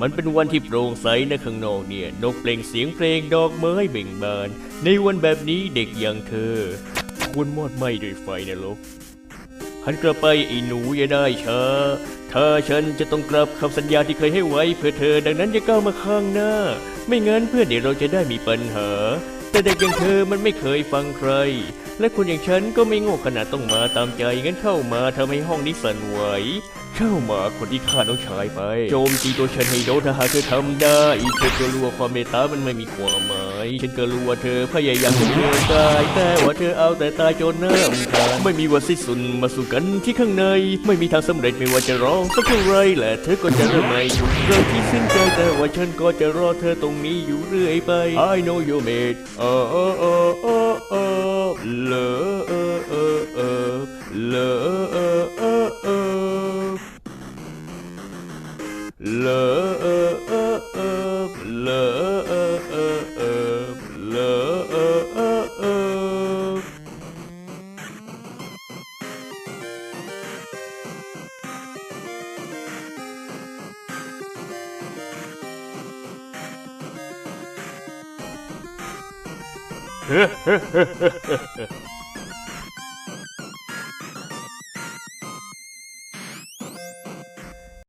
มันเป็นวันที่โปร่งใสนะข้างนอกเนี่ยนกเปล่งเสียงเพลงดอกไม้เบ่งบาน ในวันแบบนี้เด็กอย่างเธอ ควรมอดไหม้ด้วยไฟนะลูกหันกลับไปไอ้หนูอย่าได้ช้าถ้าฉันจะต้องกลับคำสัญญาที่เคยให้ไว้เพื่อเธอดังนั้นอย่าก้าวมาข้างหน้า ไม่งั้นเพื่อนเดี๋ยวเราจะได้มีปัญหา แต่เด็กอย่างเธอมันไม่เคยฟังใคร และคนอย่างฉันก็ไม่โง่ขนาดต้องมาตามใจงั้นเข้ามาทำให้ห้องนี้สั่นไหวเข้ามาคนที่ฆ่าน้องชายไป โจมตีตัวฉันให้โดนถ้าหากเธอทำได้เธอก็รู้ว่าความเมตตามันไม่มีความหมายฉันก็รู้ว่าเธอพยายามจะเดินตายแต่ว่าเธอเอาแต่ตายจนหน้าอุทาไม่มีวันสิ้นสุดมาสู่กันที่ข้างใน ไม่มีทางสำเร็จไม่ว่าจะร้องสักเท่าไรแหละเธอก็จะเริ่มไม่หยุดเริ่มที่สิ้นใจแต่ว่าฉันก็จะรอเธอตรงนี้อยู่เรื่อยไป I know you made เออ love, love, love. Ha.